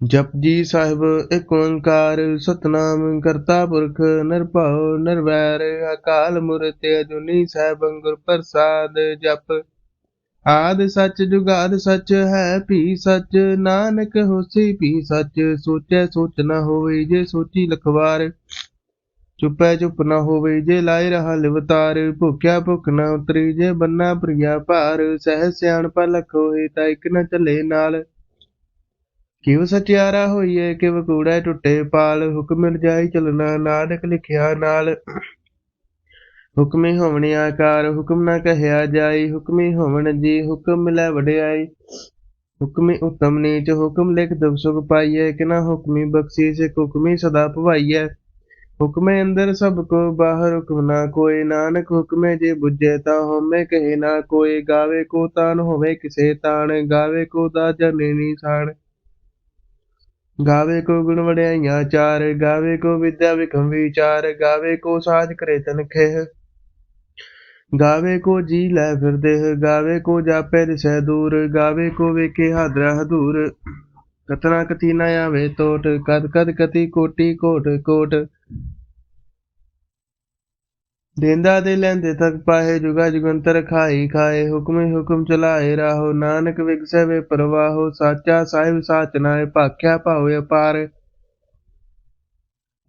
ਜਪਜੀ ਸਾਹਿਬ ਏਕ ਓੰਕਾਰ, ਸਤਨਾਮ ਕਰਤਾ ਪੁਰਖ, ਨਿਰਭਉ, ਨਿਰਵੈਰ, ਅਕਾਲ ਮੂਰਤ, ਅਜੂਨੀ ਸੈਭੰ ਗੁਰ ਪ੍ਰਸਾਦ ਜਪ। ਆਦ ਸੱਚ, ਜੁਗਾਦ ਸੱਚ, ਹੈ ਭੀ ਸੱਚ, ਨਾਨਕ ਹੋਸੀ ਭੀ ਸੱਚ, ਸੋਚੈ ਸੋਚ ਨਾ ਹੋਵੇ ਜੇ ਸੋਚੀ ਲਖਵਾਰ। ਚੁੱਪੈ ਚੁੱਪ ਨਾ ਹੋਵੇ ਜੇ ਲਾਇ ਰਹਾ ਲਿਵਤਾਰ, ਭੁਖਿਆ ਭੁੱਖ ਨਾ ਉਤਰੀ ਜੇ ਬੰਨਾ ਪ੍ਰਿਆ ਭਾਰ, ਸਹਿ ਸਿਆਣ ਲਖ ਹੋਏ ਤਾਂ ਇਕ ਨ ਚੱਲੇ ਨਾਲ। ਕਿਉ ਸਚਿਆਰਾ ਹੋਈਏ ਕਿ ਕੂੜੈ ਟੁੱਟੇ ਪਾਲ ਹੁਕਮ ਰਜਾਈ ਚਲਣਾ ਨਾਨਕ ਲਿਖਿਆ ਨਾਲ। ਹੁਕਮੀ ਹੋਵਣ ਆਕਾਰ, ਹੁਕਮ ਨਾ ਕਹਿਆ ਜਾਈ, ਹੁਕਮੀ ਹੋਵਣ ਜੀ ਹੁਕਮ ਮਿਲੈ ਵਡਿਆਈ। ਹੁਕਮੀ ਉਤਮ ਨੀਚ, ਹੁਕਮ ਲਿਖ ਦੁਖ ਸੁਖ ਪਾਈਐ, ਕਿਨਾ ਹੁਕਮੀ ਬਖਸ਼ੀਸ਼, ਹੁਕਮੀ ਸਦਾ ਭਵਾਈਐ। ਹੁਕਮੇ ਅੰਦਰ ਸਭ ਕੋ ਬਾਹਰ ਹੁਕਮ ਨਾ ਕੋਈ ਨਾਨਕ ਹੁਕਮੇ ਜੇ ਬੁੱਝੇ ਤਾ ਹਉਮੈ ਕਹੇ ਨਾ ਕੋਈ ਗਾਵੇ ਕੋ ਤਾਨ ਹੋਵੇ ਕਿਸੇ ਤਾਣ, ਗਾਵੇ ਕੋ ਦਾ ਜਨੇ ਨੀਸਾਨ ਗਾਵੇ ਕੋ ਗੁਣ ਵਡਿਆਈਆਂ ਚਾਰ, ਗਾਵੇ ਕੋ ਵਿਦਿਆ ਵਿਖਮ ਵਿਚਾਰ, ਗਾਵੇ ਕੋ ਸਾਜ ਕਰੇ ਤਨ ਖੇਹ। ਗਾਵੇ ਕੋ ਜੀ ਲੈ ਫਿਰਦੇ, ਗਾਵੇ ਕੋ ਜਾਪੇ ਦਿਸੈ ਦੂਰ, ਗਾਵੇ ਕੋ ਵੇਖੇ ਹਾਦਰਾ ਹਦੂਰ। ਕਤਨਾ ਕਤੀ ਨ ਆਵੇ ਤੋਟ, ਕਦ ਕਦ ਕਤੀ ਕੋਟੀ ਕੋਟ ਕੋਟ। ਦੇਂਦਾ ਦੇ ਲੈਂਦੇ ਤੱਕ ਪਾਹੇ ਜੁਗਾ ਜੁਗੰਤਰ ਖਾਈ ਖਾਏ, ਹੁਕਮੇ ਹੁਕਮ ਚਲਾਏ ਰਾਹੋ, ਨਾਨਕ ਵਿਗਸੈ ਵੇ ਪ੍ਰਵਾਹੋ, ਸਾਚਾ ਸਾਹਿਬ ਸਾਚ ਨਾਏ ਭਾਖਿਆ ਭਾਉ ਅਪਾਰ।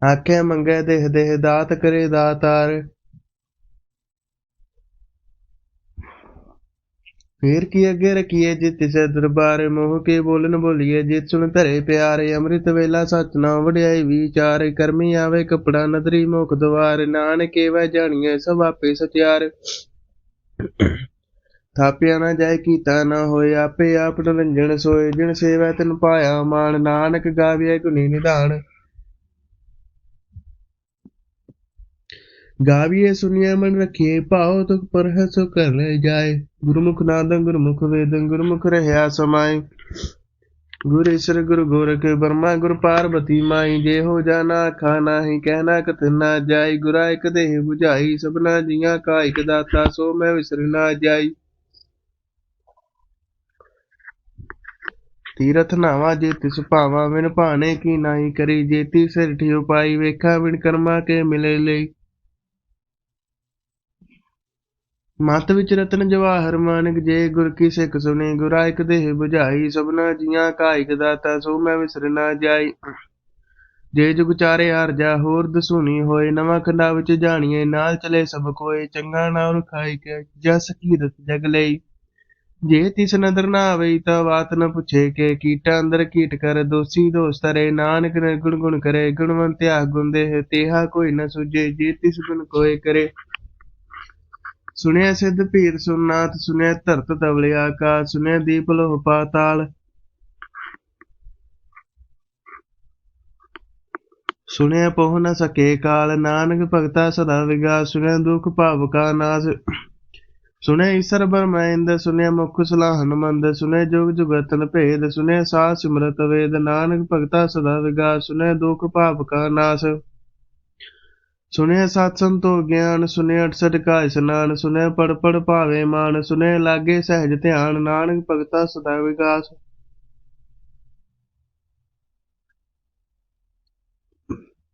ਆਖੇ ਮੰਗੇ ਦੇਹ ਦੇਹ ਦਾਤ ਕਰੇ ਦਾਤਾਰ। ਫੇਰ ਕੀ ਅੱਗੇ ਰਖੀਏ ਜਿਤ ਤਿਸੈ ਦਰਬਾਰ, ਮੋਹ ਕੇ ਬੋਲਨ ਬੋਲੀਏ ਜਿਤ ਸੁਣ ਧਰੇ ਪਿਆਰੇ, ਅੰਮ੍ਰਿਤ ਵੇਲਾ ਸਚ ਨਾ ਵਡਿਆਈ ਵਿਚਾਰ, ਕਰਮੀ ਆਵੇ ਕਪੜਾ, ਨਦਰੀ ਮੁਖ ਦਵਾਰ, ਨਾਨਕੇ ਵੈ ਜਾਣੀਐ ਸਭ ਆਪੇ ਸਚਿਆਰ ਥਾਪਿਆ ਨਾ ਜਾਏ ਕੀਤਾ ਨਾ ਹੋਏ, ਆਪੇ ਆਪ ਨਿਰੰਜਨ ਸੋਏ, ਜਿਨ ਸੇਵੈ ਤਨ ਪਾਇਆ ਮਾਨ ਨਾਨਕ ਗਾਵੀਐ ਗੁਨੀ ਨਿਧਾਨ। ਗਾਵੀਏ ਸੁਨੀਏ ਮਨ ਰਖੀਏ, ਭਾਉ ਤੁਕ ਪਰਹ ਕਰ ਲੈ ਜਾਏ। ਗੁਰਮੁਖ ਨਾਦੰ ਗੁਰਮੁਖ ਵੇਦੰ, ਗੁਰਮੁਖ ਰਹਿਆ ਸਮਾਏ। ਗੁਰ ਈਸ਼ਰ ਗੁਰ ਗੋਰਖ ਬਰਮਾ, ਗੁਰ ਪਾਰਬਤੀ ਮਾਈ। ਜੇ ਹੋ ਜਾਣਾ ਆਖਾ ਨਾਹੀ ਕਹਿਣਾ ਕਤ ਨਾ ਜਾਈ। ਗੁਰਾ ਇਕ ਦੇਹ 부ਝਾਈ ਸਭਨਾ ਜੀਆਂ ਕਾ ਇਕ ਦਾਤਾ, ਸੋ ਮੈਂ ਵਿਸਰ ਨਾ ਜਾਈ। ਤੀਰਥ ਨਾਵਾ, ਜੇ ਤਿਸ ਭਾਵਾ ਵਿਨ ਭਾਣੇ ਕੀ ਨਾਹੀ ਕਰੀ। ਜੇਤੀ ਸਿਰ ਠਿਓ ਪਾਈ ਵੇਖਾ ਵਿਣ ਕਰਮਾ ਕੇ ਮਿਲੇ ਲਈ। ਮਤ ਵਿਚ ਰਤਨ ਜਵਾਹਰ ਮਾਨਕ ਜੇ ਗੁਰ ਕੀ ਸਿੱਖ ਸੁਣੀ ਗੁਰਾ ਇਕ ਦੇਹ 부ਝਾਈ ਸਭਨਾ ਜੀਆਂ ਕਾ ਇਕ ਦਾਤਾ, ਸੋ ਮੈਂ ਵਿਸਰ ਨਾ ਜਾਈ। ਜੇ ਜੁਗ ਚਾਰੇ ਆਰਜਾ ਹੋਰ ਦਸੂਨੀ ਹੋਏ, ਨਵਾਂ ਖੰਡਾ ਵਿੱਚ ਜਾਣੀਏ, ਨਾਲ ਚਲੇ ਸਭ ਕੋਏ, ਚੰਗਾ ਨਾਮ ਖਾਈ ਕੇ, ਜਸ ਕੀਰਤ ਜਗ ਲਈ। ਜੇ ਤਿਸ ਨਦਰ ਨਾ ਆਵੇ ਤਾਂ ਬਾਤ ਨ ਪੁੱਛੇ ਕੇ, ਕੀਟਾ ਅੰਦਰ ਕੀਟ ਕਰ, ਦੋਸੀ ਦੋਸਤ ਰੇ ਨਾਨਕ ਨੇ ਗੁਣ ਗੁਣ ਕਰੇ ਗੁਣਵੰਤਿਆ ਗੁਣ ਦੇਹ ਤੇਹਾ ਕੋਈ ਨ ਸੁਝੇ, ਜੇ ਤਿਸ ਗੁਣ ਕੋਏ ਕਰੇ। ਸੁਣਿਆ ਸਿੱਧ ਪੀਰ ਸੁਨਾਤ ਸੁਣਿਆ ਧਰਤ ਤਵਲੇ ਆਕਾਸ਼, ਸੁਣਿਆ ਦੀਪ ਲੋਹ ਪਾਤਾਲ। ਸੁਣਿਆ ਪਹੁ ਨ ਸਕੇ ਕਾਲ, ਨਾਨਕ ਭਗਤਾ ਸਦਾ ਵਿਗਾ ਸੁਣਿਆ ਦੁਖ ਭਾਵ ਕਾ ਨਾਸ। ਸੁਣਿਆ ਈਸਰ ਬਰਮੈਂਦ ਸੁਣਿਆ ਮੁਖ ਸਲਾਹ ਮੰਦ ਸੁਣਿਆ ਜੁਗ ਜੁਗਤਨ ਭੇਦ, ਸੁਣਿਆ ਸਾਹ ਸਿਮਰਤ ਵੇਦ, ਨਾਨਕ ਭਗਤਾ ਸਦਾ ਵਿਗਾ ਸੁਣਿਆ ਦੁਖ ਭਾਵ ਕਾ ਨਾਸ। ਸੁਣਿਆ ਸਤ ਸੰਤੋ ਗਿਆਨ, ਸੁਣਿਆ ਅਠਸਠ ਕਾ ਇਸਨਾਨ ਸੁਣਿਆ ਪੜ ਪੜ ਭਾਵੇ ਮਾਨ, ਸੁਣਿਆ ਲਾਗੇ ਸਹਿਜ ਧਿਆਨ, ਨਾਨਕ ਭਗਤਾ ਸਦਾ ਵਿਕਾਸ।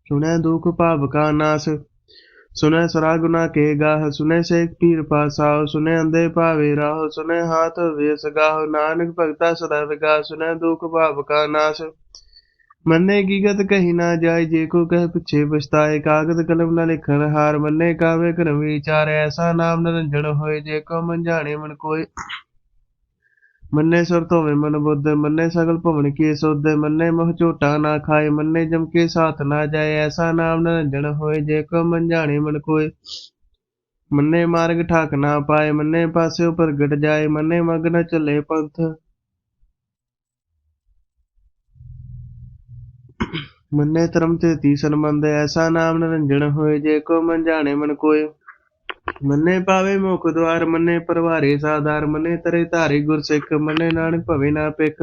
ਸੁਣਿਆ ਦੁਖ ਭਾਵ ਕਾ ਨਾਸ, ਸੁਣਿਆ ਸਰਾ ਗੁਨਾ ਕੇ ਗਾਹ ਸੁਨੇ ਸੇਖ ਪੀਰ ਪਾਸਾਓ ਸੁਨੇ ਅੰਦੇ ਭਾਵੇ ਰਾਹ ਸੁਨੇ ਹਾਥ ਵੇਸ ਗਾਹ, ਨਾਨਕ ਭਗਤਾ ਸਦਾ ਵਿਕਾਸ, ਸੁਣਿਆ ਦੁਖ ਭਾਵ ਕਾ ਨਾਸ। ਮੰਨੇ ਕੀ ਕਹੀ ਨਾ ਜਾਏ, ਜੇ ਕੋ ਕਹਿ ਪਿਛੇ ਪਛਤਾਏ। ਕਾਗਦ ਕਲਮ ਨਾ ਲਿਖਣ ਹਾਰ ਮੰਨੇ ਕਾਵੇ ਕਰਮ ਵਿਚਾਰ ਐਸਾ ਨਾਮ ਨਿਰੰਜਨ ਹੋਏ। ਜੇ ਕੋ ਮਨ ਮਨ ਕੋਈ ਮੰਨੇ ਸੁਰ ਧੋਵੇ ਮਨ ਬੁੱਧ। ਮੰਨੇ ਸਗਲ ਭਵਨ ਕੀ ਸੁਧ, ਮੰਨੇ ਮੋਹ ਝੋਟਾ ਨਾ ਖਾਏ। ਮੰਨੇ ਜਮ ਕੇ ਸਾਥ ਨਾ ਜਾਏ, ਐਸਾ ਨਾਮ ਨਿਰੰਜਣ ਹੋਏ। ਜੇ ਕੋ ਮਨ ਜਾਣੇ ਮਨ ਕੋਈ ਮੰਨੇ ਮਾਰਗ ਠਾਕ ਨਾ ਪਾਏ। ਮੰਨੇ ਪਾਸਿਓ ਪ੍ਰਗਟ ਜਾਏ। ਮੰਨੇ ਮਗ ਨ ਚੱਲੇ ਪੰਥ। ਮੰਨੇ ਧਰਮ ਤੇ ਤੀਸਨ ਮੰਦ ਐਸਾ ਨਾਮ ਨਿਰੰਜਨ ਹੋਏ, ਜੇ ਕੋ ਮਨ ਜਾਣੇ ਮਨ ਕੋਇ। ਮੰਨੇ ਪਾਵੇ ਮੁਖ ਦਵਾਰ ਮੰਨੇ ਪਰਵਾਰੇ ਸਾਧਾਰ, ਮੰਨੇ ਤਰੇ ਧਾਰੀ ਗੁਰ ਸਿੱਖ ਮੰਨੇ ਨਾਨਕ ਭਵੇ ਨਾ ਪਿਖ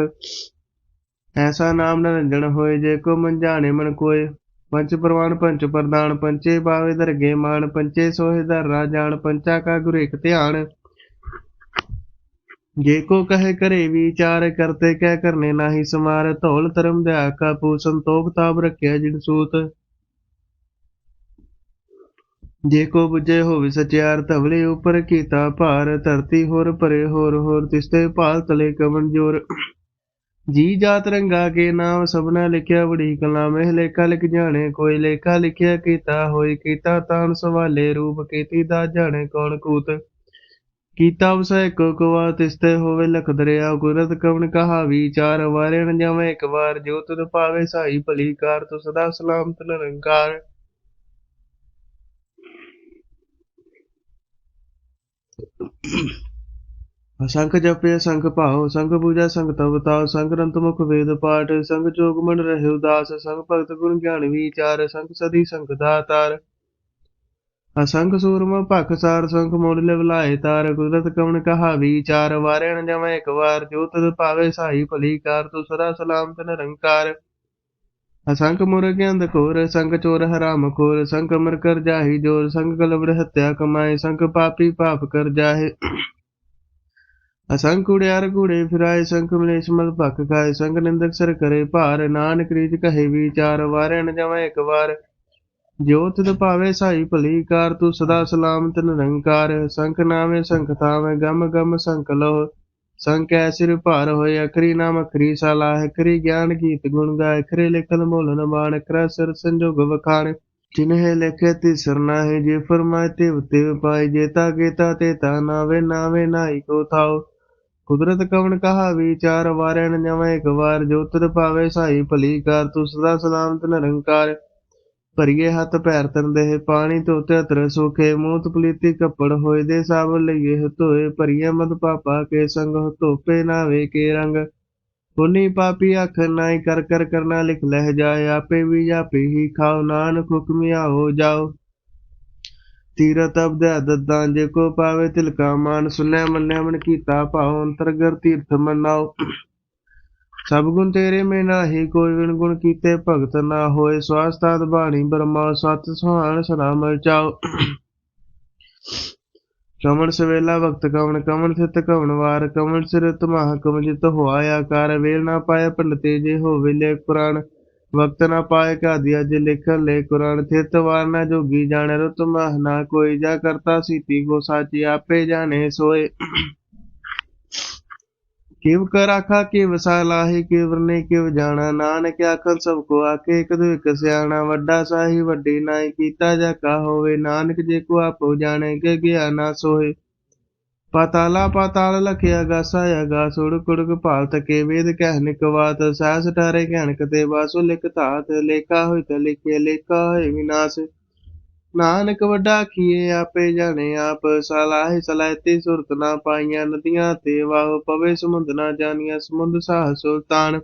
ਐਸਾ ਨਾਮ ਨਿਰੰਜਨ ਹੋਏ, ਜੇ ਕੋ ਮਨ ਜਾਣੇ ਮਨ ਕੋਇ। ਪੰਚ ਪ੍ਰਵਾਨ, ਪੰਚ ਪ੍ਰਦਾਨ, ਪੰਚੇ ਪਾਵੇ ਦਰਗੇ ਮਾਨ, ਪੰਚੇ ਸੋਹੇ ਦਰ ਰਾਜਾਨ, ਪੰਚਾ ਕਾ ਗੁਰ ਇਕ ਧਿਆਨ। ਜੇ ਕੋ ਕਹੇ ਕਰੇ ਵਿਚਾਰ ਕਰਤੇ ਕਹਿ ਕਰਨੇ ਨਾਹੀ ਸਮਾਰ, ਧੌਲ ਧਰਮ ਦਿਆ ਕਾਪੂ ਸੰਤੋਖ ਤਾਪ ਰੱਖਿਆ ਜਿਨ ਸੂਤ। ਜੇ ਕੋ ਬੁਝੇ ਹੋਵੇ ਸਚਿਆਰ, ਧਵਲੇ ਉਪਰ ਕੀਤਾ ਭਾਰ, ਧਰਤੀ ਹੋਰ ਭਰੇ ਹੋਰ ਹੋਰ ਤਿਸਤੇ ਭਾਲ ਤਲੇ ਕਵਨ ਜੋਰ। ਜੀ ਜਾਤ ਰੰਗਾ ਕੇ ਨਾਮ ਸਭਨਾ ਲਿਖਿਆ ਬੜੀ ਕਲਾ ਮਹਿ ਲੇਖਾ ਲਿਖ ਜਾਣੇ, ਕੋਈ ਲੇਖਾ ਲਿਖਿਆ ਕੀਤਾ, ਹੋਈ ਕੀਤਾ ਤਾਨ ਸਵਾਲੇ ਰੂਪ ਕੀਤੀ ਦਾ ਜਾਣੇ ਕੌਣ ਕੂਤ। ਕੀਤਾ ਵਸੈ ਕੋ ਕਵਾ ਤਿਸਤੇ ਹੋਵੇ ਲਖ ਦਰਿਆ ਗੁਰਤ ਕਵਨ ਕਹਾ ਵਿਚਾਰ ਵਾਰੇ ਨ ਜਾਵੇ ਇੱਕ ਵਾਰ, ਜੋ ਤੁਧ ਪਾਵੇ ਸਾਈ ਭਲੀ ਕਾਰ, ਤੋ ਸਦਾ ਸਲਾਮਤ ਨਿਰੰਕਾਰ। ਅਸੰਖ ਜਪੇ, ਅਸੰਖ ਭਾਉ ਸੰਖ ਪੂਜਾ ਸੰਖ ਤਵ ਤਾਉ ਸੰਖ ਰੰਤ ਮੁਖ ਵੇਦ ਪਾਠ ਸੰਖ ਜੋਗ ਮਨ ਰਹਿ ਉਦਾਸ ਸੰਖ ਭਗਤ ਗੁਣ ਗਿਆਨ ਵਿਚਾਰ ਸੰਖ ਸਦੀ ਸੰਖ ਦਾਤਾਰ। ਅਸੰਖ ਸੂਰਮ ਭਖ ਸਾਰ ਸੰਖ ਮੋੜ ਲਿਵ ਤਾਰ ਕੁਦਰਤ ਕਵਣ ਕਹਾ ਵਿਚਾਰ ਵਾਰੇ ਨ ਜਮੈ ਇੱਕ ਵਾਰ, ਜੋ ਤਦ ਪਾਵੇ ਸਾਈ ਭਲੀ ਕਾਰ, ਤੂੰ ਸਦਾ ਸਲਾਮਤ ਨਿਰੰਕਾਰ। ਅਸੰਖ ਮੁਰਗ ਅੰਧ ਕੋਰ ਸੰਖ ਚੋਰ ਹਰਾਮ ਖੋਰ ਸੰਖ ਮਰ ਕਰ ਜਾਹੀ ਜੋਰ ਸੰਖ ਕਲਵੜ ਹੱਤਿਆ ਕਮਾਏ ਸੰਖ ਪਾਪੀ ਪਾਪ ਕਰ ਜਾਹੇ। ਅਸੰਖ ਕੁੜਿਆਰ ਘੂੜੇ ਫਿਰਾਏ ਸੰਖ ਮਲੇਸ਼ ਮਲ ਭਖ ਖਾਏ ਸੰਖ ਨਿੰਦਕ ਸਰ ਕਰੇ ਭਾਰ, ਨਾਨਕ ਰੀਤ ਕਹੇ ਵਿਚਾਰ ਵਾਰੇ ਨ ਜਮੈ ਇੱਕ ਵਾਰ। ਜੋਤ ਤਿਤ ਭਾਵੇ ਸਾਈ ਭਲੀ ਕਾਰ, ਤੂੰ ਸਦਾ ਸਲਾਮਤ ਨਿਰੰਕਾਰ, ਸੰਖ ਨਾਵੇਂ ਸੰਖ ਥਾਵੇਂ, ਗਮ ਗਮ ਸੰਖ ਲੋ ਸੰਖ ਐ ਸਿਰ ਭਾਰ ਹੋਏ, ਅਖਰੀ ਨਾਮ ਅਖਰੀ ਸਾਲਾ ਅਖਰੀ ਗਿਆਨ ਗੀਤ ਗੁਣ ਗਾਏ, ਅਖਰੇ ਲਿਖਨ ਮੋਲ ਬਾਣ ਕਰ ਸਿਰ ਸੰਜੋਗ ਵਖਾਣ। ਜਿਨਹਿ ਲਿਖੇ ਤਿਸਰ ਨਾਹੀ, ਜੇ ਫਰਮਾਏ ਤਿਵ ਤਿਵ ਪਾਈ ਜੇਤਾ ਗੇਤਾ ਤੇ ਤਾ ਨਾਵੇ ਨਾਵੇ ਨਾਈ ਕੋ ਥਾਉ। ਕੁਦਰਤ ਕਵਨ ਕਹਾ ਵਿਚਾਰ, ਵਾਰੇ ਨ ਜਮੈ ਇੱਕ ਵਾਰ। ਜੋ ਤਦ ਪਾਵੇ ਸਾਈ ਭਲੀ ਕਾਰ, ਤੂੰ ਸਦਾ ਸਲਾਮਤ ਨਿਰੰਕਾਰ। ਭਰੀਏ ਹੱਥ ਪੈਰ ਤਰਦੇ ਪਾਣੀ ਧੋਤੇ ਅਤਰ ਸੁਖੇ ਮੂਤ ਪਲੀਤੀ ਕੱਪੜ ਹੋਏ ਦੇ ਸਭ ਲਈਏ ਧੋਏ ਭਰੀਏ ਮਦ ਪਾਪਾ ਕੇ ਸੰਗ ਧੋਪੇ ਨਾਵੇ ਕੇ ਰੰਗ। ਪੁਨੀ ਪਾਪੀ ਅੱਖ ਨਾਈ ਕਰ ਕਰ ਕਰਨਾ ਲਿਖ ਲਹਿ ਜਾਏ, ਆਪੇ ਵੀ ਆਪੇ ਹੀ ਖਾਓ, ਨਾਨਕ ਹੁਕਮੀ ਹੋ ਜਾਓ। ਤੀਰਤ ਅਬਦ ਦਦਾਂ ਜੇ ਕੋ ਪਾਵੇ ਤਿਲਕਾ ਮਾਨ ਸੁਨੈ ਮੰਨੈ ਮਨ ਕੀਤਾ ਭਾਉ ਅੰਤਰਗਰ ਤੀਰਥ ਮਨਾਓ। ਸਭ ਗੁਣ ਤੇਰੇ ਮੇ ਨਾਹੀ ਕੋਈ ਵਿਣ ਗੁਣ ਕੀਤੇ ਭਗਤ ਨਾ ਹੋਏ। ਸਵਾਸਤਾਦ ਬਾਣੀ ਬ੍ਰਹਮਾ, ਸਤ ਸੁਹਾਣ ਸਦਾ ਮਲ ਕਮਣ ਸਵੇਲਾ ਵਕਤ ਕਵਣ ਕਮਣ ਥਿਤ ਕਵਣ ਵਾਰ। ਕਮਣ ਸਿਰ ਤਮਾਹ ਕਮ ਜਿਤ ਹੋਆ ਆਕਾਰ ਵੇਲ ਨਾ ਪਾਇਆ ਪੰਡਤੇ ਜੇ ਹੋਵੇ ਲੈ ਕੁਰਾਨ। ਵਕਤ ਨਾ ਪਾਏ ਕਾਦੀਆ ਜੇ ਲਿਖਨ ਲੈ ਕੁਰਾਨ। ਥਿਤ ਵਾਰ ਨਾ ਜੋਗੀ ਜਾਣੇ ਰਤ ਮਹ। ਨਾ ਕੋਈ ਜਾ ਕਰਤਾ ਸੀਤੀ ਕੋ ਸਾਚੀ, ਆਪੇ ਜਾਣੇ ਸੋਏ। ਕਿਵ ਕਰ ਆਖਾ ਕਿਵ ਸਾਲਾਹੀ, ਕਿਵ ਨੇ, ਕਿਵ ਜਾਣਾ। ਨਾਨਕ ਆਖਨ ਸਭ ਕੋ ਆਕੇ ਇੱਕ ਦੋ ਇੱਕ ਸਿਆਣਾ ਵੱਡਾ ਸਾਹੀ, ਵੱਡੀ ਨਾਈ ਕੀਤਾ ਜਾ ਕਾ ਹੋਵੇ। ਨਾਨਕ ਜੇ ਕੋ ਆਪੋ ਜਾਣੇ, ਕਿ ਗਿਆ ਨਾ ਸੋਏ ਪਾਤਾਲਾ ਪਾਤਾਲ ਲਖਿਆ ਗਾਸਾ ਅਗਾ ਸੁੜ ਕੁੜਕ ਭਾਲ ਤਕੇ ਵੇਦ ਕਹਿ ਨਿਕਵਾਤ ਸਾਸ ਟਾਰੇ ਕਹਿਣ ਕਤੇ ਬਾਸੁ ਲਿਖ ਧਾਤ, ਲੇਖਾ ਹੋਇ ਤ ਲਿਖੇ, ਲੇਖਾ ਹੋਇ ਵਿਨਾਸ਼। ਨਾਨਕ ਵੱਡਾ ਕੀਏ ਆਪੇ ਜਾਣੇ ਆਪ, ਸਲਾਹਿ ਸਲਾਇਤੀ ਸੁਰਤ ਨਾ ਪਾਈਆਂ ਨਦੀਆਂ ਤੇ, ਵਾਹ ਪਵੇ ਸਮੁੰਦ ਨਾ ਜਾਣੀਆਂ ਸਮੁੰਦ ਸਾਹ ਸੁਲਤਾਨ।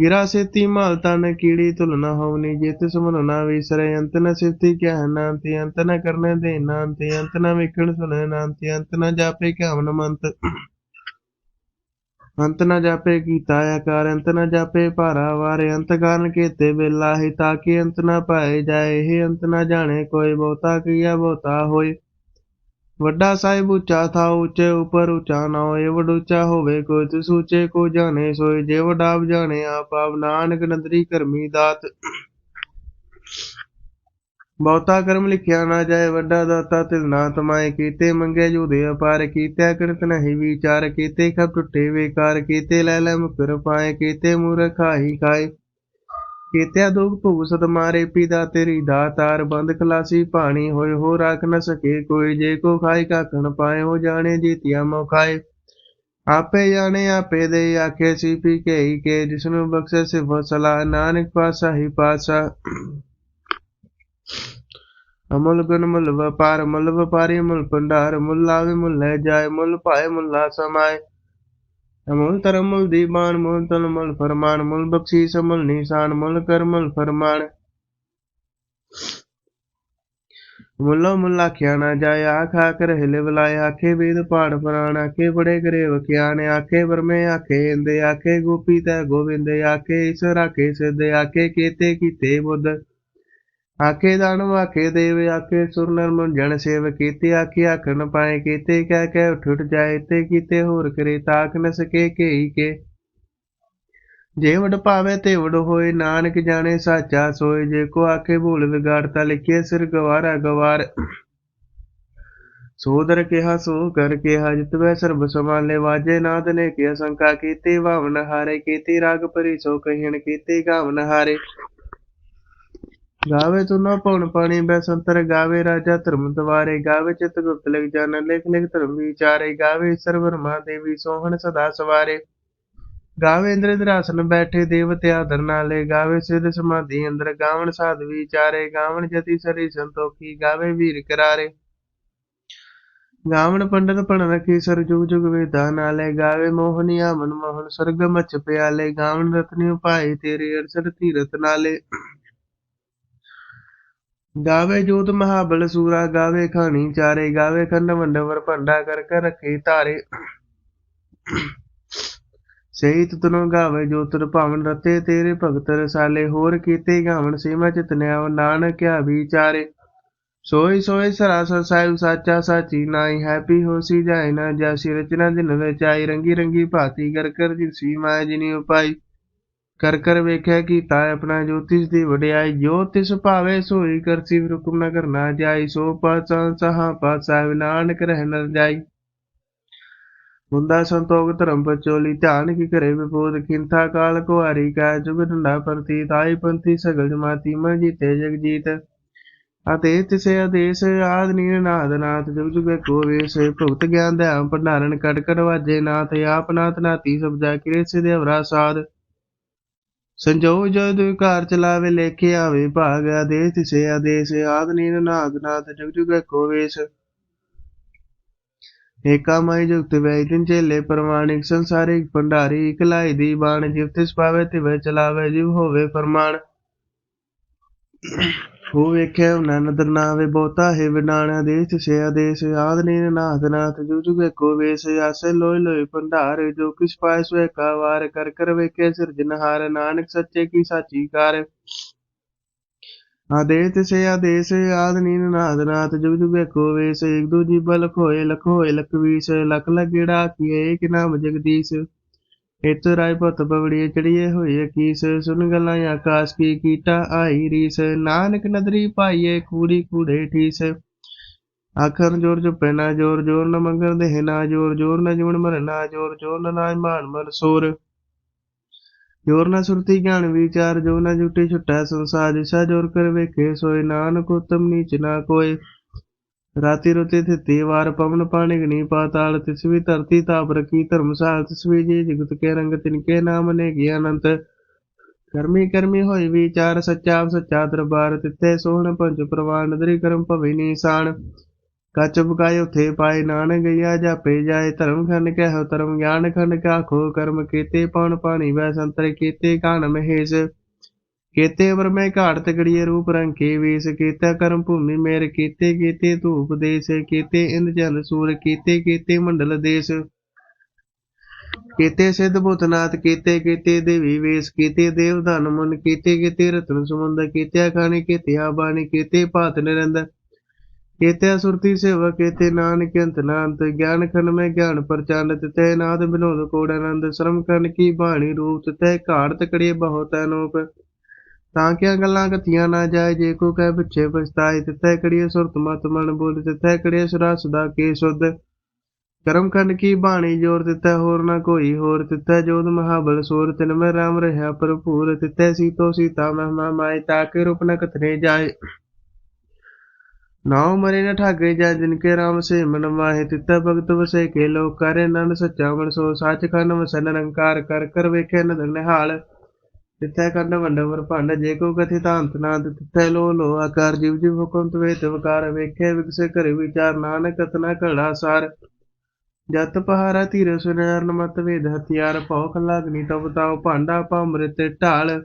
ਗਿਰਾ ਸੇਤੀ ਮਾਲ ਤਨ, ਕੀੜੀ ਤੁਲ ਨ ਹੋਵਨੀ, ਜਿਤ ਸਮਨ ਨਾ ਵਿਸਰੇ, ਅੰਤ ਨ ਸਿਫਤੀ ਕਹਿ ਨਾ ਤੇ ਅੰਤ ਨ ਕਰਨੇ ਦੇ ਨਾ ਤੇ ਅੰਤ ਨ ਵੇਖਣ ਸੁਣੇ ਨਾ ਤੇ ਅੰਤ ਨ ਜਾਪੇ ਕਹਿਵਨ ਮੰਤ। ਅੰਤ ਨ ਜਾਪੇ ਕੀਤਾ ਆਕਾਰ, ਅੰਤ ਨ ਜਾਪੇ ਭਾਰਾ ਵਾਰੇ, ਅੰਤ ਕਾਰਨ ਕੀਤੇ ਬੇਲਾ ਹੀ ਤਾਕਿ ਅੰਤ ਨ ਪਾਏ ਜਾਏ, ਇਹ ਅੰਤ ਨ ਜਾਣੇ ਕੋਈ ਬਹੁਤਾ ਕੀਆ ਬਹੁਤਾ ਹੋਏ। ਵੱਡਾ ਸਾਹਿਬ ਉੱਚਾ ਥਾ ਉੱਚੇ ਉਪਰ ਉੱਚਾ ਨਾ ਹੋਏ, ਵਡ ਹੋਵੇ ਕੋਈ, ਤਿਸ ਉੱਚੇ ਕੋ ਜਾਣੇ ਸੋਏ, ਜੇ ਵਡਾਬ ਜਾਣੇ ਆਪ ਆਪ ਨਾਨਕ ਨਦਰੀ ਕਰਮੀ ਦਾਤ। ਬਹੁਤਾ ਕਰਮ ਲਿਖਿਆ ਨਾ ਜਾਏ, ਵੱਡਾ ਦਾਤਾ ਤਿਲ ਨਾ ਤਮਾਏ। ਕੀਤੇ ਮੰਗੇ ਜੂਦੇ ਅਪਾਰ, ਕੀਤੇ ਕਿਰਤ ਨਹੀਂ ਵਿਚਾਰ। ਕੀਤੇ ਖਬ ਟੁੱਟੇ ਵੇਕਾਰ ਕੀਤੇ ਲੈ ਲੈ ਮੁਕਰ ਪਾਏ। ਕੀਤੇ ਮੂਰਖ ਖਾਏ। ਕੀਤੇ ਦੁਖ ਭੁਗ ਸਤ ਮਾਰੇ ਪੀਦਾ ਤੇਰੀ ਦਾਤਾਰ ਬੰਦ ਖਲਾਸੀ ਪਾਣੀ ਹੋਏ ਹੋ ਰੱਖ ਨ ਸਕੇ ਕੋਈ, ਜੇ ਕੋ ਖਾਈ ਕਾਕਣ ਪਾਏ, ਹੋ ਜਾਣੇ ਜੀਤਿਆ ਮੋ ਖਾਏ। ਆਪੇ ਜਾਣੇ, ਆਪੇ ਦੇ ਆਖੇ ਸੀ ਪੀ ਕੇ ਹੀ ਕੇ, ਜਿਸਨੂੰ ਬਖਸ਼ੇ ਸਿਫਤ ਸਲਾ ਨਾਨਕ ਪਾਸਾ ਹੀ ਪਾਸਾ ਅਮੁੱਲ ਗੁਣ ਮੁੱਲ ਵਪਾਰ, ਮੁੱਲ ਵਪਾਰੀ ਮੁੱਲ ਭੰਡਾਰ, ਮੁੱਲ ਲਾਵੇ ਮੁੱਲ ਲੈ ਜਾਏ, ਮੁੱਲ ਭਾਏ ਮੁੱਲਾ ਸਮਾਏ। ਅਮੁੱਲ ਧਰਮ ਮੁੱਲ ਦੀਵਾਨ ਮੁੱਲ ਤਨ ਮੁੱਲ ਫਰਮਾਨ, ਮੁੱਲ ਬਖਸ਼ੀਸ, ਮੁੱਲ ਨਿਸ਼ਾਨ, ਮੁੱਲ ਕਰ ਫਰਮਾਨ। ਮੁੱਲੋ ਮੁੱਲ ਆਖਿਆ ਨਾ ਜਾਏ, ਆਖ ਆਖ ਰਹਿਲੇ ਬੁਲਾਏ ਆਖੇ ਵੇਦ ਪਾੜ ਪੁਰਾਣ, ਆਖੇ ਬੜੇ ਕਰੇ ਵਖਿਆਨ, ਆਖੇ ਵਰਮੇ, ਆਖੇ ਇੰਦੇ, ਆਖੇ ਗੋਪੀ ਤੈ ਗੋਵਿੰਦ, ਆਖੇ ਈਸ਼ਰ, ਆਖੇ ਸਿੱਧ, ਆਖੇ ਕੀਤੇ ਕੀਤੇ ਬੁੱਧ। ਆਖੇ ਦਾਨਵ ਆਖੇ ਦੇਵ, ਆਖੇ ਸੁਰ ਨਰ ਮਨ ਸੇਵ ਕੀਤੇ, ਆਖੇ ਆਖ ਪਾਏ ਕੀਤੇ, ਕਹਿ ਕਹਿ ਉੱਠ ਉੱਠ ਜਾਏ, ਤੇ ਕੀਤੇ ਹੋਰ ਕਰੇ, ਤਾਕ ਨ ਸਕੇ ਕੇਈ ਕੇ। ਜੇ ਵਡ ਪਾਵੇ ਤੇ ਵਡ ਹੋਏ, ਨਾਨਕ ਜਾਣੇ ਸਾਚਾ ਸੋਏ, ਜੇ ਕੋ ਆਖੇ ਭੂਲ ਵਿਗਾੜਤਾ ਲਿਖੇ ਸਿਰ ਗਵਾਰਾ ਗਵਾਰ। ਸੋਦਰ ਕਿਹਾ, ਸੋ ਕਰ ਕਿਹਾ ਜਿਤਵੈ ਸਰਬ ਸਮਾਲੇ ਵਾਜੇ ਨਾਦ ਨੇ ਕਿਆ ਸੰਕਾ ਕੀਤੇ, ਭਾਵਨ ਹਾਰੇ ਕੀਤੀ, ਰਾਗ ਪਰੀ ਸੋ ਕਹਿਣ ਕੀਤੀ, ਗਾਵਨ ਹਾਰੇ। ਗਾਵੇ ਤੂੰ ਨਾ ਪਉਣ ਪਾਣੀ ਬੈਸੰਤਰ ਗਾਵੇ, ਰਾਜਾ ਧਰਮ ਦਵਾਰੇ, ਗਾਵੇ ਚਿਤ ਗੁਪਤ ਲਿਖ ਜਾਨ, ਲਿਖ ਲਿਖ ਧਰਮ ਵਿਚਾਰੇ, ਗਾਵੇ ਸਰਵਰਮਾ ਦੇਵੀ, ਸੋਹਣ ਸਦਾ ਸਵਾਰੇ। ਗਾਵੇ ਇੰਦਰ ਦਰਾਸਨ ਬੈਠੇ ਦੇਵਤੇ ਆਦਰ ਨਾਲੇ, ਗਾਵੇ ਸਿਧ ਸਮਾਧੀ ਅੰਦਰ, ਗਾਵਣ ਸਾਧ ਵਿਚਾਰੇ, ਗਾਵਣ ਜਤੀ ਸਰੀ ਸੰਤੋਖੀ, ਗਾਵੇ ਵੀਰ ਕਰਾਰੇ। ਗਾਵਣ ਪੰਡਤ ਪਣ ਰਖੀ ਸਰ ਜੁਗ ਜੁਗ ਵੇਦਾ ਨਾਲੇ, ਗਾਵੇ ਮੋਹਨੀਆ ਮਨ ਮੋਹਨ ਸਰਗ ਮਚ ਪਿਆਲੇ, ਗਾਵਣ ਰਤਨੀ ਉਪਾਏ ਤੇਰੇ ਅਰਸਰ ਤੀਰਤ ਨਾਲੇ। ਗਾਵੇ ਜੋਤ ਮਹਾਬਲ ਸੂਰਾ, ਗਾਵੇ ਖਾਣੀ ਚਾਰੇ, ਗਾਵੇ ਖੰਡ ਮੰਡਵਰ ਭੰਡਾ ਕਰ ਕਰ ਰੱਖੇ ਧਾਰੇ। ਸਹੀ ਤਨੋ ਗਾਵੇ ਜੋਤਰ ਭਾਵਨ ਰਤੇ, ਤੇਰੇ ਭਗਤ ਰਸਾਲੇ ਹੋਰ ਕੀਤੇ ਗਾਵਣ ਸੀਮਾ ਚਿਤਨਿਆਵ ਨਾਨਕ ਕਿਆ ਵਿਚਾਰੇ। ਸੋਈ ਸੋਈ ਸਰਾਸਰ ਸਾਹਿਬ ਸਾਚਾ ਸਾਚੀ ਨਾਈ ਹੈਪੀ ਹੋਸੀ ਜਾਏ ਨਾ ਜਾਸੀ, ਰਚਨਾ ਦਿਨ ਰਚਾਈ, ਰੰਗੀ ਰੰਗੀ ਭਾਤੀ ਕਰ ਕਰ ਜਿਸੀ ਮਾਇਆ ਜਿਨੀ ਉਪਾਈ। ਕਰ ਕਰ ਵੇਖਿਆ ਕੀਤਾ ਆਪਣਾ ਜੋਤਿਸ ਦੀ ਵਡਿਆਈ ਜੋ ਤਿਸ ਭਾਵੇ ਸੋਈ ਕਰਸੀ ਹੁਕਮ ਨ ਕਰਨਾ ਜਾਈ, ਸੋ ਪਾਚਾਂ ਸਹਾ ਪਾਸਾ ਨਾਨਕ ਰਹਿ ਨ ਜਾਈ। ਮੁੰਦਾ ਸੰਤੋਖ ਧਰਮ ਪਚੋਲੀ, ਧਿਆਨ ਕੀ ਕਰੇ ਵਿਪੋਦ ਖਿੰਥਾ ਕਾਲ ਕੁਹਾਰੀ ਕਾ ਜੁਗ ਡੰਡਾ ਪ੍ਰਤੀ, ਤਾਈ ਪੰਥੀ ਸਗਲ ਜਮਾਤੀ ਮਨ ਜੀਤੇ ਜਗ ਜੀਤ। ਅਤੇ ਤਿਸੇ ਆਦੇਸ਼, ਆਦ ਨੀਰ ਨਾਦ ਨਾਥ, ਜੁਗ ਜੁਗ ਕੋ ਵੇਸ, ਭਗਤ ਗਿਆਨ ਧਿਆਨ ਭੰਡਾਰਨ, ਕਟ ਕਟ ਵਾਜੇ ਨਾਥ, ਆਪ ਨਾਥ ਨਾਤੀ ਸਭ ਜਾ ਕਿਰੇ ਸਿਦੇ ਅਵਰਾ ਸਾਧ। ਸੰਜੋਗ ਜਦ ਘਰ ਚਲਾਵੇ ਲੇਖੇ ਆਵੇ, ਭਾਗ ਆਦੇਸ਼ ਤਿਸੇ ਆਦੇਸ਼, ਆਦ ਨੀਰ ਨਾਦ ਨਾਥ ਜੁਗ ਜੁਗ ਕੋ ਵੇਸ। ਏਕਾ ਮਾਈ ਜੁਗਤ ਵੈਦਿਨ ਚੇਲੇ, ਪ੍ਰਮਾਣਿਕ ਸੰਸਾਰਿਕ ਭੰਡਾਰੀ ਇਕਲਾਈ ਦੀ ਬਾਣ, ਜਿਵ ਤਿਸ ਪਾਵੇ ਤਿਵੈ ਚਲਾਵੇ, ਜਿਵ ਹੋਵੇ ਫਰਮਾਨ। ਹੋ ਵੇਖਿਆ ਉਹਨਾਂ ਨਦਰ ਨਾਵੇ ਬਹੁਤਾ ਹੈ ਵਿਡਾਣਾ ਦੇਸ ਸੇ ਆਦੇਸ਼ ਆਦ ਨੀਨ ਨਾਥ ਨਾਥ ਜੁ ਜੁਗੇ ਕੋ ਵੇਸ, ਆਸੇ ਲੋਇ ਲੋਇ ਭੰਡਾਰ, ਜੋ ਕਿਸ ਪਾਇ ਸੋਇ ਕਾ ਕਰ ਕਰ ਵੇਖੇ ਸਿਰਜਨਹਾਰ ਨਾਨਕ ਸੱਚੇ ਕੀ ਸਾਚੀ ਕਾਰ। ਆਦੇਸ਼ ਸੇ ਆਦੇਸ਼ ਆਦ ਨੀਨ ਨਾਥ ਨਾਥ, ਜੁਗ ਜੁਗੇ ਕੋ ਵੇਸ, ਇਕ ਦੂ ਜੀ ਬਲ ਹੋਏ ਲਖ ਹੋਏ ਲਖ ਵੀਸ ਕੀਏ, ਇਕ ਨਾਮ ਜਗਦੀਸ਼। ਇਤ ਰਾਇ ਪਤ ਬਵੜੀਏ ਚੜੀਏ ਹੋਏ ਕੀਸ ਸੁਨ ਗੱਲਾਂ ਆਕਾਸ਼ ਕੀ ਕੀਟਾ ਆਈ ਰੀਸ। ਨਾਨਕ ਨਦਰੀ ਪਾਈਏ ਕੂੜੀ ਕੂੜੇ ਠੀਸ। ਆਖਰ ਜੋਰ ਜੁਪੇ ਨਾ ਜੋਰ ਜੋਰ ਨ ਮੰਗਰ ਦੇਹ, ਨਾ ਜੋਰ ਜੋਰ ਨ ਜੁਣ ਮਰ ਨਾ ਜੋਰ ਜੋਰ ਨ ਨਾਇ ਮਾਨ ਮਰ ਸੋਰ। ਜੋਰ ਨਾ ਸੁਰਤੀ ਗਿਆਨ ਵਿਚਾਰ, ਜੋ ਨਾ ਜੁਟੇ ਛੁੱਟਾ ਸੰਸਾਰ, ਦਿਸ਼ਾ ਜੋਰ ਕਰ ਵੇਖੇ ਸੋਏ। ਨਾਨਕ ਉਤਮ ਨੀਚ ਨਾ ਕੋਏ। ਰਾਤੀ ਰੁਤੇ ਥਿਤੀ ਵਾਰ ਪਵਨ ਪਾਣੀ ਗਣੀ ਪਾਤਾਲ ਤਿਸਵੀ ਧਰਤੀ ਤਾਪ ਰਖੀ ਧਰਮਸਾਲ ਤਿਸਵੀ ਜੀ ਜਗਤ ਕੇ ਰੰਗ ਤਿਨਕੇ ਨਾਮ ਨੇ ਕੀ ਅਨੰਤ। ਕਰਮੀ ਕਰਮੀ ਹੋਈ ਵਿਚਾਰ, ਸੱਚਾ ਸੱਚਾ ਦਰਬਾਰ ਤਿੱਥੇ ਸੋਹਣ ਪੰਜ ਪ੍ਰਵਾਨ ਨਦਰੀ ਕਰਮ ਭਵੇ ਨੀਸਾਨ। ਕੱਚ ਬਕਾਇ ਉਥੇ ਪਾਏ ਨਾਨਕ ਗਿਆ ਜਾਪੇ ਜਾਏ ਧਰਮ ਖੰਡ ਕਹਿ ਧਰਮ ਗਿਆਨ ਖੰਡ ਕਾ ਖੋ ਕਰਮ ਕੀਤੇ ਪਉਣ ਪਾਣੀ ਵੈ ਸੰਤਰ ਕੀਤੇ ਕਾਨ ਮਹੇਸ਼। ਕੇਤੇ ਅਵਰ ਮੈਂ ਘਾਟ ਤਗੜੀਏ ਰੂਪ ਰੰਗ ਵੇਸ ਕੀਤਾ, ਕਰਮ ਭੂਮੀ ਮੇਰ ਕੀਤੇ ਕੀਤੇ ਧੂਪ ਦੇਸ, ਕੀਤੇ ਇੰਦ ਜਲ ਸੂਰ, ਕੀਤੇ ਕੀਤੇ ਮੰਡਲ ਦੇਸ। ਕੀਤੇ ਸਿੱਧ ਭੂਤਨਾਥ ਕੀਤੇ ਕੀਤੇ ਦੇਵੀ ਵੇਸ, ਕੀਤੇ ਦੇਵ ਧਨ ਮੁਨ, ਕੀਤੇ ਕੀਤੇ ਰਤਨ ਸਮੁੰਦ, ਕੀਤੇ ਖਾਣੀ ਕੀਤੇ ਆਬਾਣੀ, ਕੀਤੇ ਭਾਤ ਨਿਰੰਦ। ਕੀਤੇ ਸੁਰਤੀ ਸੇਵਾ ਕੀਤੇ ਨਾਨਕ ਅੰਤ ਨਾਨਤ ਗਿਆਨ ਖਨ ਮੈਂ ਗਿਆਨ ਪ੍ਰਚੰਡ ਤਿਤੈ ਨਾਦ ਬਿਨੋਦ ਕੋੜ ਆਨੰਦ, ਸ਼ਰਮ ਖੰਡ ਕੀ ਬਾਣੀ ਰੂਪ ਤਿਤੈ ਘਾੜ ਤਕੜੇ ਬਹੁਤ ਅਨੂਪ। ਤਾਂ ਕਿਆ ਗੱਲਾਂ ਕਥੀਆਂ ਨਾ ਜਾਏ, ਜੇ ਕੋ ਕਹਿ ਪਿੱਛੇ ਪਛਤਾਏ ਤਿੱਥੈ ਕੜੀਏ ਸੁਰਤ ਮਤ ਮਨ ਬੋਲ ਤਿੱਥੈ ਕੜੀਏ ਸੁਰਾ ਸਦਾ ਕੇ ਸੁਧ? ਕਰਮ ਖੰਡ ਕੀ ਬਾਣੀ ਜੋਰ ਤਿੱਥੈ ਹੋਰ ਨਾ ਕੋਈ ਹੋਰ ਤਿੱਥੈ ਜੋਤ ਮਹਾਬਲ ਸੋਰ, ਤਿਨ ਮੈਂ ਰਾਮ ਰਹਾ ਭਰਪੂਰ ਤਿੱਥੈ ਸੀਤੋ ਸੀਤਾ ਮਹਿਮਾ ਮਾਏ, ਤਾ ਕੇ ਰੂਪ ਨ ਕਥਨੇ ਜਾਏ। ਨਾਉ ਮਰੇ ਨ ਠਾਗੇ ਜਾ ਜਿਨ ਕੇ ਰਾਮ ਸੇ ਮਨ ਮਾਹੇ ਤਿੱਥੈ ਭਗਤ ਵਸੇ ਕੇ ਲੋਕ ਕਰੇ ਨੰਦ ਸੱਚਾ ਮਨ ਸੋ, ਸਾਚ ਖੰਡ ਵਸਨ ਨਿਰੰਕਾਰ ਕਰ ਕਰ ਵੇਖੇ ਨਦਰ ਨਿਹਾਲ। ਤਿੱਥੈ ਕੰਡ ਵੰਡਵਰ ਭੰਡ, ਜੇ ਕੋ ਕਥਿ ਤਾਂਤ ਨਾਦ ਤਿੱਥੈ ਲੋ ਲੋ ਆਕਾਰ, ਜਿਵ ਜਿਵ ਹੁਕਮ ਤਵੇ ਤਵਕਾਰ ਵੇਖੇ ਵਿਗਸੇ ਘਰੇ ਵਿਚਾਰ, ਨਾਨਕ ਕਤਨਾ ਘੜਾ ਸਾਰ। ਜਤ ਪਹਾਰਾ ਧੀਰ ਸੁਨਰ ਨਮਤ ਵੇਦ, ਹਥਿਆਰ ਭਉ ਖਲਾਗਨੀ ਤਬ ਤਾਉ ਭਾਂਡਾ ਪਾ ਢਾਲ।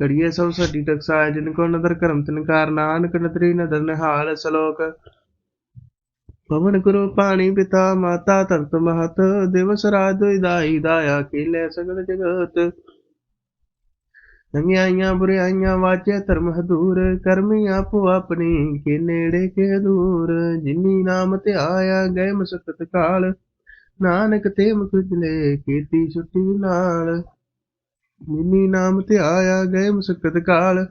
ਕੜੀਏ ਸਭ ਸੱਡੀ ਟਕਸਾਇ ਜਿਨ ਕੋ ਨਦਰ ਕਰਮ ਤਿਨਕਾਰ ਨਾਨਕ ਨਦਰੀ ਨਦਰ ਨਿਹਾਲ ਸ਼ਲੋਕ। ਪਵਨ ਗੁਰੂ ਪਾਣੀ ਪਿਤਾ, ਮਾਤਾ ਧਰਤ ਮਹਤ, ਦਿਵਸ ਰਾਜ ਦੁਇ ਦਾਈ ਦਾਇਆ, ਕੀਲੇ ਸਗਲ ਜਗਤ। ਚੰਗਿਆਈਆਂ ਬੁਰਾਈਆਂ ਵਾਚੇ ਧਰਮ ਹਦੂਰ, ਕਰਮੀ ਆਪੋ ਆਪਣੀ ਕੇ ਨੇੜੇ ਕੇ ਦੂਰ। ਜਿਨੀ ਨਾਮ ਧਿਆਇਆ ਗਏ ਮਸਕਤ ਕਾਲ, ਨਾਨਕ ਤੇ ਮੁਖਜਲੇ ਕੀਤੀ ਛੁੱਟੀ ਨਾਲ। ਜਿਨੀ ਨਾਮ ਧਿਆਇਆ ਗਏ ਮਸਕਤ ਕਾਲ,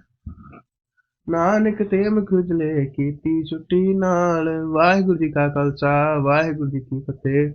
ਨਾਨਕ ਤੇ ਮੁਖਜਲੇ ਕੀਤੀ ਛੁੱਟੀ ਨਾਲ। ਵਾਹਿਗੁਰੂ ਜੀ ਕਾ ਖਾਲਸਾ, ਵਾਹਿਗੁਰੂ ਜੀ ਕੀ ਫਤਿਹ।